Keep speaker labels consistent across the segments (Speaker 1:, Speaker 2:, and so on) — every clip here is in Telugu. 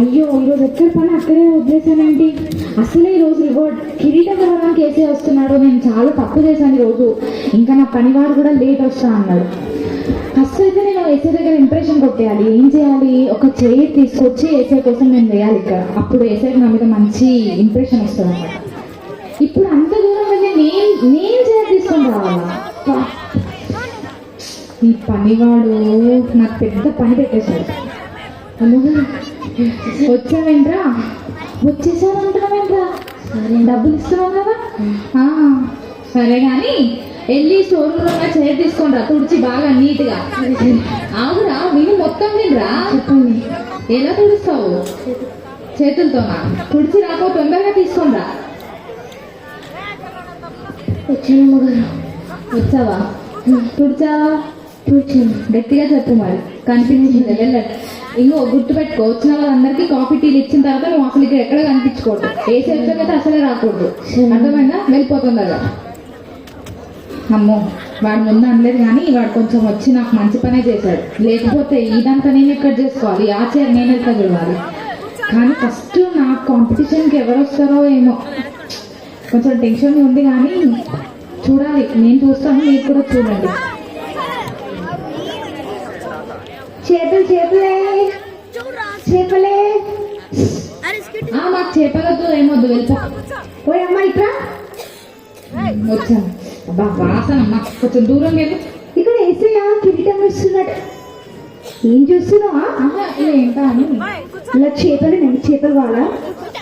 Speaker 1: అయ్యో ఈరోజు ఎక్కడ పని? అక్కడే వదిలేసానండి అసలే ఈ రోజు రివార్డ్ కిరీటం ఇవ్వడానికి కేసే వస్తున్నాడు. నేను చాలా తప్పు చేశాను రోజు. ఇంకా నా పనివాడు కూడా లేట్ వస్తా అన్నాడు. ఫస్ట్ అయితే నేను ఏసే దగ్గర ఇంప్రెషన్ కొట్టేయాలి. ఏం చేయాలి? ఒక చైర్ తీసుకొచ్చి ఏసే కోసం నేను వేయాలి ఇక్కడ. అప్పుడు ఏసే నా మీద మంచి ఇంప్రెషన్ వస్తుంది అన్నమాట. ఇప్పుడు అంత దూరం వెళ్ళి నేను నేను చైర్ తీసుకొని రావాలా? ఈ పనివాడు నాకు పెద్ద పని పెట్టేశాడు. వచ్చావేంట్రా? వచ్చేసాను అంటున్నావేంట్రా సరే డబ్బులు ఇస్తున్నావు కదా? సరే కానీ వెళ్ళి స్టోర్ రూమ్లో చైర్ తీసుకొని రా తుడిచి బాగా నీట్గా. ఆగురా విను మొత్తం వినరా చెప్పండి. ఎలా తుడుస్తావు? చేతులతోనా? తుడిచి రాకో తొందరగా తీసుకొని రా వచ్చాను గారు వచ్చావా? తుడిచావా? గట్టిగా చెప్పు మరి. కనిపించింది వెళ్ళండి ఇంకో గుర్తుపెట్టుకో వచ్చిన వాళ్ళందరికీ కాఫీ టీలు ఇచ్చిన తర్వాత నువ్వు అసలు ఇక్కడ ఎక్కడ కనిపించకూడదు ఏ సెక్షన్ అయితే అసలే రాకూడదు. అర్థమైందా? వెళ్ళిపోతుందా అమ్మో వాడు ముందు అనలేదు కానీ వాడు కొంచెం వచ్చి నాకు మంచి పనే చేశాడు. లేకపోతే ఇదంతా నేను ఎక్కడ చేసుకోవాలి? ఆ చైర్ నేను ఎక్కడ చూడాలి కానీ ఫస్ట్ నా కాంపిటీషన్కి ఎవరు వస్తారో ఏమో. కొంచెం టెన్షన్ ఉంది కానీ చూడాలి. నేను చూస్తాను మీరు కూడా చూడండి. చేపలు చేపలే చేపలే మాకు చేపలతో ఏమొద్దు వెళ్ళిపో ఓయ్ అమ్మ ఇట్రా. వచ్చాను అబ్బా వాసన అమ్మ. కొంచెం దూరం లేదు
Speaker 2: ఇక్కడ ఏసయ్య కిరీటం ఇస్తున్నాడు ఏం చూస్తున్నావా?
Speaker 1: ఏంటా అని.
Speaker 2: ఇలా చేపలు నేను చేపలు వాళ్ళ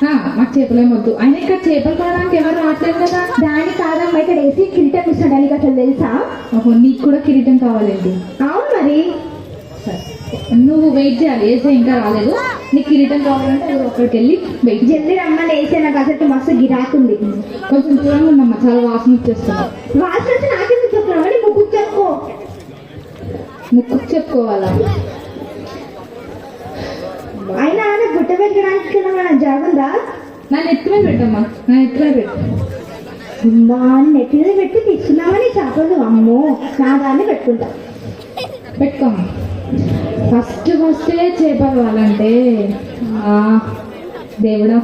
Speaker 1: ఆ, మాకు చేపలు ఏమొద్దు ఆయన ఇక్కడ చేపలు కొనడానికి ఎవరు రావట్లేదు కదా?
Speaker 2: దాని కాదమ్మా ఇక్కడ ఏసీ కిరీటం ఇస్తున్నాడు నీకు అసలు తెలుసా?
Speaker 1: నీకు కూడా కిరీటం కావాలండి.
Speaker 2: అవును మరి.
Speaker 1: సరే. నువ్వు వెయిట్ చేయాలి. ఏసే ఇంకా రాలేదు. నీకు కిరీటం కావాలంటే అక్కడికి వెళ్ళి వెయిట్
Speaker 2: జల్దీ రమ్మని వేసే నాకు అసలు మస్తు గిరాకుంది
Speaker 1: కొంచెం దూరంగా ఉండమ్మా చాలా వాసన వచ్చేస్తున్నావు
Speaker 2: వాసన వచ్చి నాకెందుకు చెప్తున్నావు? ముక్కు చెప్పుకో.
Speaker 1: ముక్కు చెప్పుకోవాలా?
Speaker 2: అయినా ఆయన గుట్ట పెట్టడానికి కదా మన జరుగుందా
Speaker 1: నా నెత్తిమే పెట్టమ్మా. నా నెత్తిమే పెట్టు.
Speaker 2: అమ్మా మీద పెట్టి తీసుకున్నామని చేపలు? అమ్మో నా దాన్ని పెట్టుకుంటా.
Speaker 1: పెట్టుకోమ్మా. ఫస్ట్ ఫస్టే చేపలు వాళ్ళంటే దేవుడా.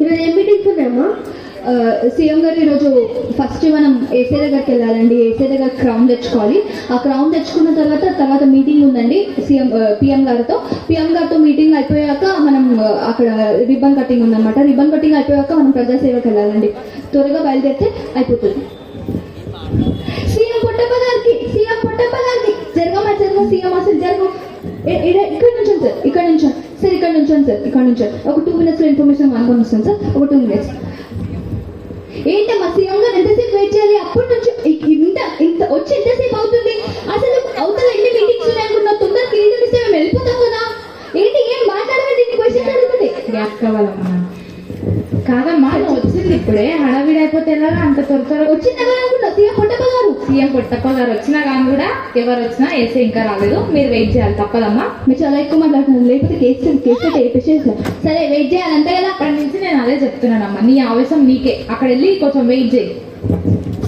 Speaker 2: ఈరోజు ఏం మీటింగ్స్ ఉన్నాయమ్మా?
Speaker 3: సీఎం గారు ఈరోజు ఫస్ట్ మనం ఏసీ దగ్గరికి వెళ్ళాలండి. ఏసీ దగ్గర క్రౌన్ తెచ్చుకోవాలి. ఆ క్రౌన్ తెచ్చుకున్న తర్వాత తర్వాత మీటింగ్ ఉందండి సీఎం పిఎం గారితో. పిఎం గారితో మీటింగ్ అయిపోయాక మనం అక్కడ రిబ్బన్ కటింగ్ ఉందన్నమాట. రిబ్బన్ కటింగ్ అయిపోయాక మనం ప్రజాసేవకి వెళ్ళాలండి. త్వరగా బయలుదేరితే అయిపోతుంది. జరగమా సీఎం అసలు జరగ ఇక్కడ నుంచి సార్ ఇక్కడ నుంచి సార్ ఇక్కడ నుంచి సార్ ఇక్కడ నుంచి ఒక టూ మినిట్స్ ఇన్ఫర్మేషన్ అనుకొని వస్తాను సార్. ఒక టూ మినిట్స్ ఏంటమ్మా సీఎం గారు ఎంతసేపు వెయిట్ చేయాలి? అప్పటి నుంచి ఇంత ఇంత వచ్చి ఎంతసేపు అవుతుంది? అసలు అవతల ఎన్ని మీటింగ్స్ ఉన్నాయనుకున్నా తొందరగా కిరీటం ఇస్తే మేము వెళ్ళిపోతాం కదా. ఏంటి ఏం మాట్లాడమండి? ఇన్ని క్వశ్చన్స్ అడుగుతుంది
Speaker 1: గ్యాప్ కావాలమ్మా కాదమ్మా వచ్చింది ఇప్పుడే. హడావిడి అయిపోతే ఎలా? అంత త్వర త్వరగా వచ్చి
Speaker 3: వచ్చింది ఎవరు అనుకున్నా. సీఎం
Speaker 1: సీఎం పొట్టప్ప గారు వచ్చినా కానీ కూడా ఎవరు వచ్చినా ఏసే ఇంకా రాలేదు. మీరు వెయిట్ చేయాలి తప్పదమ్మా.
Speaker 3: మీరు చాలా ఎక్కువ మాట్లాడుతున్నారు. లేకపోతే కేసు కేసు వేయించేసారు సరే వెయిట్ చేయాలి. అంతే కదా?
Speaker 1: అప్పటి నుంచి నేను అదే చెప్తున్నానమ్మా. నీ ఆవేశం నీకే. అక్కడ వెళ్ళి కొంచెం వెయిట్ చేయి.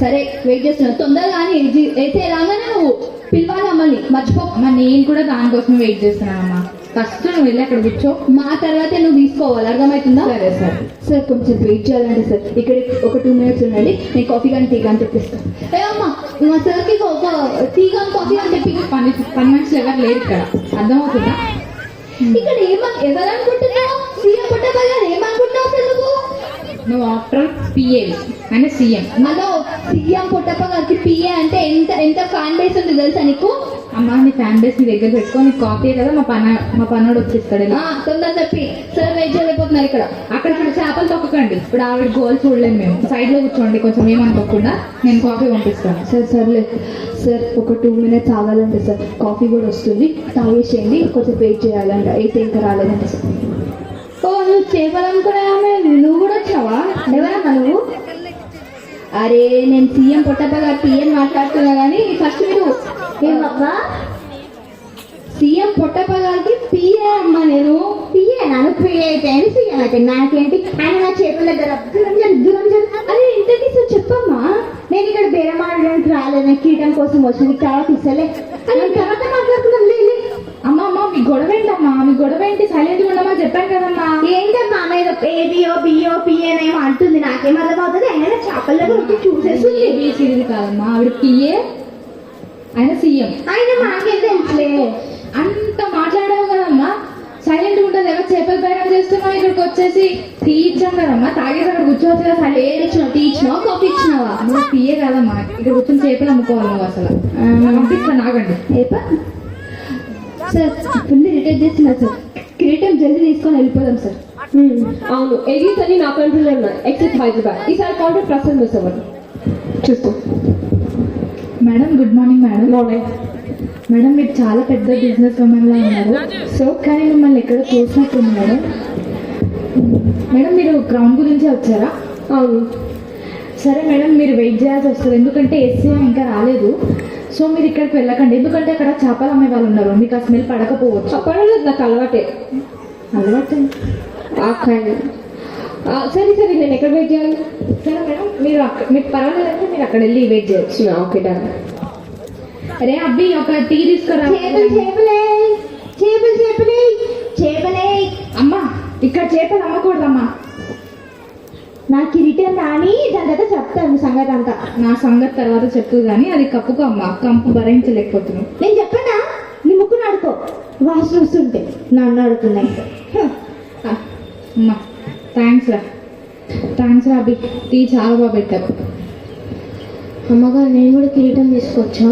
Speaker 3: సరే వెయిట్ చేస్తున్నా తొందరగా కానీ అయితే రాగానే నువ్వు పిలవాలి మమ్మల్ని మర్చిపో
Speaker 1: నేను కూడా దానికోసం వెయిట్ చేస్తున్నానమ్మా. ఫస్ట్ నువ్వు వెళ్ళి అక్కడ కూర్చో.
Speaker 3: మా తర్వాతే నువ్వు తీసుకోవాలి. అర్థమవుతుందా?
Speaker 1: సరే సరే.
Speaker 3: సార్ కొంచెం వెయిట్ చేయాలంటే సార్. ఇక్కడ ఒక టూ మినిట్స్ ఉండండి. నేను కాఫీ కానీ టీ కానీ తెప్పిస్తాను. ఏ అమ్మా మా సార్కి ఒక టీ కానీ కాఫీ కానీ తెప్పి
Speaker 1: పని పని మనుషులు ఎవరు లేరు ఇక్కడ. అర్థమవుతుందా?
Speaker 3: ఇక్కడ ఏమ ఎవరు అనుకుంటున్నావు సీఎం పుట్టప్ప గారు ఏమనుకుంటున్నావు అసలు నువ్వు?
Speaker 1: నువ్వు ఆఫ్టర్ పిఏ అంటే సీఎం.
Speaker 3: హలో సీఎం పుట్టప్ప గారికి పిఏ అంటే ఎంత ఎంత ఫ్యాన్ బేస్ ఉంది తెలుసా నీకు?
Speaker 1: అమ్మా నీ ఫ్యాన్ బేస్ నీ దగ్గర పెట్టుకో నీకు కాపీ కదా మా పన మా పన్నోడు వచ్చేస్తాడు
Speaker 3: తొందర చెప్పి. సార్ వెయిట్ చేయలేకపోతున్నారు ఇక్కడ.
Speaker 1: అక్కడ ఇక్కడ చేపలు తొక్కకండి. ఇప్పుడు ఆవిడ గోల్ చూడలేము మేము. సైడ్లో కూర్చోండి కొంచెం ఏమనుకోకుండా నేను కాఫీ పంపిస్తాను.
Speaker 3: సార్ సర్లే. సార్ ఒక టూ మినిట్స్ ఆగాలంటే సార్. కాఫీ కూడా వస్తుంది. తాగేసేయండి. కొంచెం వెయిట్ చేయాలంట అయితే ఇంకా రాలేదంట సార్. ఓ నువ్వు చేపాలనుకున్నామే నువ్వు కూడా వచ్చావా? ఎవరమ్మా నువ్వు? అరే నేను సీఎం పొట్టప్ప గారు పిఎం మాట్లాడుతున్నా కానీ ఫస్ట్ మీరు
Speaker 2: ఏమబ్బా?
Speaker 3: సీఎం పొట్టప్ప గారికి పిఏ అమ్మ నేను.
Speaker 2: పిఏ నన్ను పిఏ అయితే అని అయితే నాకేంటి? ఆయన నా చేతుల దగ్గర దూరం జరు దూరం జరు
Speaker 3: అరే ఇంత సార్ చెప్పమ్మా.
Speaker 2: నేను ఇక్కడ బేరమాడడానికి రాలేదు కిరీటం కోసం వచ్చింది. తర్వాత ఇస్తలే తర్వాత
Speaker 1: గొడవ ఏంటి? సైలెంట్ ఉండమని చెప్పాను కదమ్మా.
Speaker 2: ఏంటమ్మా ఏదో ఏబియో బియో పిఏనేమో అంటుంది. నాకేం అర్థమవుతుంది అయినా చేపల దగ్గర వచ్చి చూసేస్తుంది.
Speaker 1: ఏబిసిడి కాదమ్మా. ఆవిడ పిఏ ఆయన సీఎం
Speaker 2: ఆయన మాకేం తెలుసులే.
Speaker 1: అంత మాట్లాడావు కదమ్మా. సైలెంట్ ఉంటుంది ఎవరు చేపల బేరం చేస్తున్నావు ఇక్కడికి వచ్చేసి. టీ ఇచ్చాం కదమ్మా తాగేసి అక్కడ కూర్చోవచ్చు కదా. సైలెంట్
Speaker 3: ఏది ఇచ్చినావు? టీ ఇచ్చినావా? కాఫీ ఇచ్చినావా?
Speaker 1: నువ్వు పిఏ కాదమ్మా. ఇక్కడ కూర్చొని చేపలు అమ్ముకోవాలి నువ్వు అసలు. పంపిస్తాను ఆగండి
Speaker 3: సార్ ఫుల్ ఇరిటేట్ చేస్తున్నారు సార్. కిరీటం జల్దీ తీసుకొని వెళ్ళిపోదాం సార్.
Speaker 4: అవును. ఎగ్రీస్ అన్ని నా కంట్రోల్లో ఉన్నాయి ఎక్సెప్ట్ హైదరాబాద్. ఈసారి కాంట్రాక్ట్ ప్రసెంట్ మిస్ అవ్వదు. చూస్తూ.
Speaker 1: Madam good morning madam.
Speaker 4: Morning.
Speaker 1: Madam మీరు చాలా పెద్ద బిజినెస్ ఉమెన్ లా ఉన్నారు. సో కానీ మిమ్మల్ని ఎక్కడ చూసినట్టుంది మేడం? మేడం మీరు క్రౌన్ గురించి వచ్చారా?
Speaker 4: అవును.
Speaker 1: సరే మేడం మీరు వెయిట్ చేయాల్సి వస్తుంది. ఎందుకంటే ఎస్సీ ఇంకా రాలేదు. సో మీరు ఇక్కడికి వెళ్ళకండి. ఎందుకంటే అక్కడ చేపలు అమ్మే వాళ్ళు ఉన్నారు. మీకు ఆ స్మెల్ పడకపోవచ్చు.
Speaker 4: అప్పటి నాకు అలవాటే.
Speaker 1: అలవాటు?
Speaker 4: సరే సరే నేను ఎక్కడ వెయిట్ చేయాలి?
Speaker 1: సరే మేడం మీరు అక్కడ మీకు పర్వాలేదంటే మీరు అక్కడ వెళ్ళి వెయిట్ చేయొచ్చు.
Speaker 4: ఓకే డన్
Speaker 1: అరే అబ్బి ఒక టీ తీసుకురా.
Speaker 2: చేపలు చేపలే. చేపలు చేపలే. చేపలే.
Speaker 1: అమ్మా ఇక్కడ చేపలు అమ్మకూడదమ్మా.
Speaker 2: నా కిరీటం రాని దాని తర్వాత చెప్తాను సంగతి అంతా.
Speaker 1: నా సంగతి తర్వాత చెప్పు కానీ అది కప్పుకో అమ్మా. కంపు భరించలేకపోతున్నావు.
Speaker 2: నేను చెప్పనా? నీ ముక్కు నడుకో. వాసన వస్తుంటే నన్ను అడుగుతున్నాయి.
Speaker 1: అమ్మా థ్యాంక్స్ రా. థ్యాంక్స్ రా అభి. టీ చాలా బాగా పెట్టారు
Speaker 2: అమ్మగారు నేను కూడా కిరీటం తీసుకొచ్చా?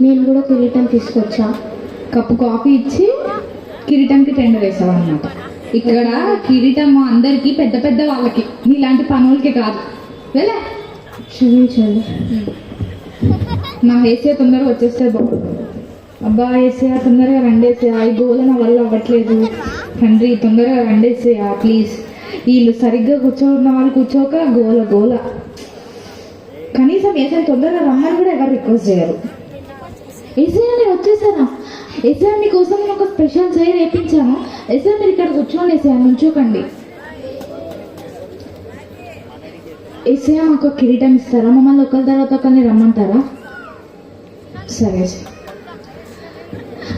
Speaker 2: నేను కూడా కిరీటం తీసుకొచ్చా?
Speaker 1: కప్పు కాఫీ ఇచ్చి కిరీటంకి టెండర్ వేసావు అనమాట ఇక్కడ కిరీటం అందరికి పెద్ద పెద్ద వాళ్ళకి. నీలాంటి పనులకి కాదు. వెళ్ళా.
Speaker 2: క్షమించండి.
Speaker 1: నా ఏసీ తొందరగా వచ్చేస్తే బాబు. అబ్బా ఏసీఆ తొందరగా రండేసేయా. ఈ గోల నా వల్ల అవ్వట్లేదు. తండ్రి తొందరగా రండేసేయా. ప్లీజ్. వీళ్ళు సరిగ్గా కూర్చోన్న వాళ్ళు కూర్చోక గోల గోల. కనీసం ఏసీ తొందరగా రమ్మని కూడా ఎవరు రిక్వెస్ట్ చేయరు. ఏసీఆర్ నేను వచ్చేసానా? ఏసీఆ కోసం నేను ఒక స్పెషల్ చైర్ వేయించాను ఏసీఆ మీరు ఇక్కడ కూర్చోండి ఏసీఆ నుంచోకండి. ఏసీఆ మాకు ఒక కిరీటం ఇస్తారా మమ్మల్ని ఒకరి తర్వాత ఒకరిని రమ్మంటారా సరే సరే.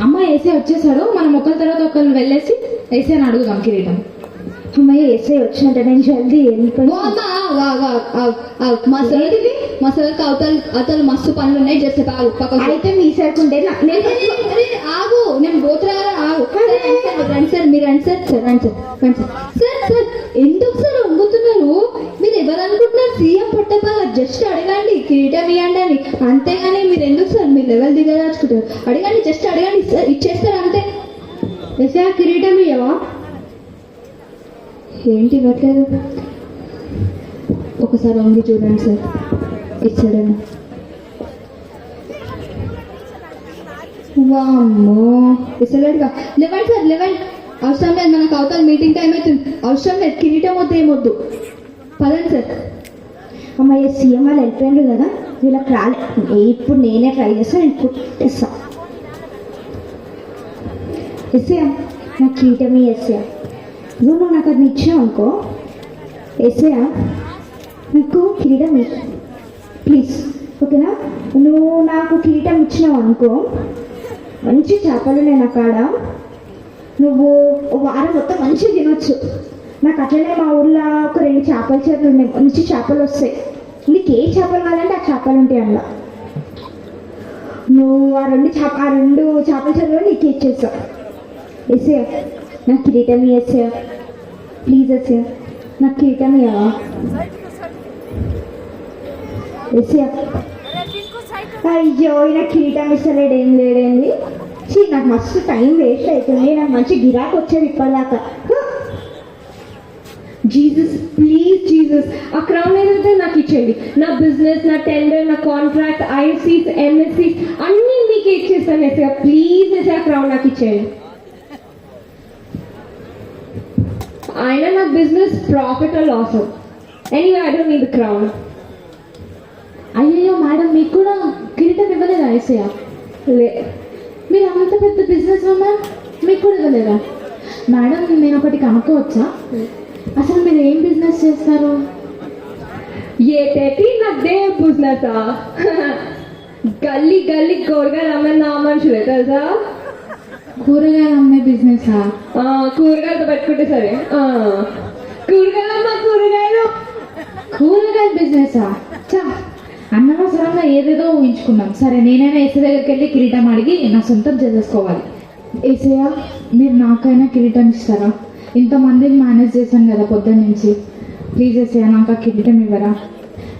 Speaker 1: అమ్మ ఏసీ వచ్చేసాడు మనం ఒకరి తర్వాత ఒకరు వెళ్ళేసి ఏసీ అని అడుగుదాం కిరీటం
Speaker 2: అమ్మయ్య ఎస్ఐ వచ్చినట్టు నేను జల్దీ వెళ్ళిపోయి.
Speaker 3: మా సార్ మా సార్కి అవతల అవతల మస్తు పనులు ఉన్నాయి ఆగు పక్కకు
Speaker 2: అయితే మీ
Speaker 3: అరే, అరే, ఆగు నేను పోతురా ఆగు సార్, రండి మీరు రండి సార్ సార్ రండి సార్ రండి సార్ సార్ సార్ ఎందుకు సార్ అసలు మీరు ఎవరు అనుకుంటున్నారు? సీఎం పట్టపాల జస్ట్ అడగండి కిరీటం ఇవ్వండి అని. అంతేగాని మీరు ఎందుకు సార్? మీరు లెవెల్ దిగదాచుకుంటారు అడగండి జస్ట్ అడగండి సార్. ఇచ్చేస్తారు అంతే.
Speaker 2: ఎస్ఆ కిరీటం ఇవ్వవా
Speaker 3: ఏంటి ఇవ్వట్లేదు? ఒకసారి వంగి చూడండి సార్. ఇచ్చాడని. వామ్మో. ఇస్తలేడుగా. లెవెన్ సార్ లెవెన్ అవసరం లేదు మనకు అవతల మీటింగ్ టైం అవుతుంది అవసరం లేదు కిరీటం వద్దు ఏమొద్దు పదండి సార్.
Speaker 2: అమ్మాయి సీఎం వాళ్ళు వెళ్ళిపోయారు కదా వీళ్ళకి రాలే. ఇప్పుడు నేనే ట్రై చేస్తాను నేను పుట్టేస్తా ఎస్ఐ నాకు కిరీటమే ఎస్ఐ నువ్వు నువ్వు నాకు అది ఇచ్చావు అనుకో. ఎస్ఐ నాకు కిరీటం ప్లీజ్ ఓకేనా? నువ్వు నాకు కిరీటం ఇచ్చినావు అనుకో మంచి చేపలు నేను అక్కడ నువ్వు వారం మొత్తం మంచిగా తినొచ్చు. నాకు అట్లనే మా ఊర్లో ఒక రెండు చేపల చెట్లు ఉన్నాయి. మంచి చేపలు వస్తాయి. నీకు ఏ చేపలు కావాలంటే ఆ చేపలు ఉంటాయి అందులో. నువ్వు ఆ రెండు చేప ఆ రెండు చేపల చెట్లు నీకు ఇచ్చేస్తావు. ఎస్ఏ నాకు కిరీటం ఎస్ఏ ప్లీజ్ ఎస్ఏ నాకు కిరీటం ఇవ్వవా ఎస్ఏ అయ్యో ఈయన కిరీటం ఇస్తలేడు. ఏం లేడేంది? చీ నాకు మస్తు టైం వేస్ట్ అవుతుంది నాకు మంచి గిరాకు వచ్చేది ఇప్పటిదాకా.
Speaker 4: జీసస్ ప్లీజ్ జీసస్ ఆ క్రౌన్ ఏదైతే నాకు ఇచ్చేయండి. నా బిజినెస్ నా టెండర్ నా కాంట్రాక్ట్ ఐఎఫ్సీస్ ఎంఎస్సీస్ అన్నీ మీకు ఇచ్చేస్తాను ఎస్గా ప్లీజ్ ఎస్ ఆ క్రౌన్ నాకు ఇచ్చేయండి. ఆయన నా business profit loss anyway I don't need crown
Speaker 1: అయ్యయ్యో మేడం మీకు కూడా కిరీటం ఇవ్వలేదా ఏసయ్య
Speaker 4: లే
Speaker 1: మీరు అంత పెద్ద బిజినెస్ ఉన్నా మీకు కూడా ఇవ్వలేదా? మేడం నేను ఒకటి కనుక్కోవచ్చా hmm. అసలు మీరు ఏం బిజినెస్ చేస్తారు?
Speaker 4: ఏటేటి నాదే బిజినెస్ గల్లీ గల్లీ కూరగాయలు అమ్మే నా మనుషులే తెలుసా?
Speaker 1: కూరగాయలు అమ్మే బిజినెస్
Speaker 4: కూరగాయలతో పెట్టుకుంటే సరే. కూరగాయలు అమ్మ కూరగాయలు.
Speaker 1: కూరగాయల బిజినెసా చా అనవసరంగా ఏదేదో ఊహించుకున్నాం. సరే నేనైనా ఏసీ దగ్గరికి వెళ్ళి కిరీటం అడిగి నా సొంతం చేసేసుకోవాలి. ఏసయ్య మీరు నాకైనా కిరీటం ఇస్తారా? ఇంతమందిని మేనేజ్ చేశాను కదా పొద్దున్న నుంచి. ప్లీజ్ ఏసయ్య నాకు ఆ కిరీటం ఇవ్వరా?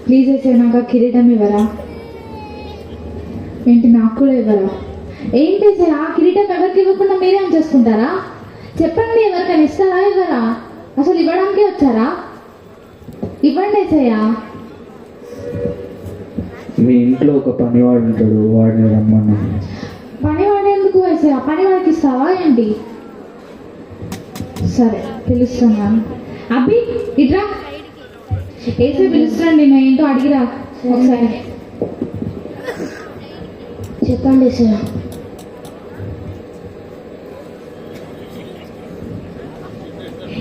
Speaker 1: ప్లీజ్ ఏసయ్య నాకు ఆ కిరీటం ఇవ్వరా? ఏంటి నాకు కూడా ఇవ్వరా? ఏంటి ఏసయ్య ఆ కిరీటం ఎవరికి ఇవ్వకుండా మీరే చేసుకుంటారా? చెప్పండి ఎవరికైనా ఇస్తారా ఇవ్వరా? అసలు ఇవ్వడానికే వచ్చారా? ఇవ్వండి ఏసయ్య.
Speaker 5: మీ ఇంట్లో ఒక పనివాడు ఉంటాడు వాడిని రమ్మన్నా
Speaker 1: పని వాడేందుకు వేసా? ఆ ఇస్తావా ఏంటి? సరే పిలుస్తున్నాను అబ్బి ఇట్రా. వేసే పిలుస్తాండి నేను ఏంటో అడిగిరా ఒకసారి.
Speaker 2: చెప్పండి సార్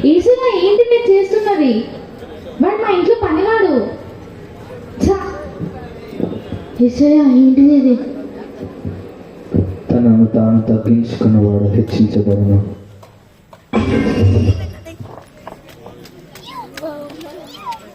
Speaker 1: ఏసీగా ఏంటి మీరు చేస్తున్నది? వాడు మా ఇంట్లో పనివాడు.
Speaker 5: తనను తాను తగ్గించుకున్నవాడు హెచ్చించబడను.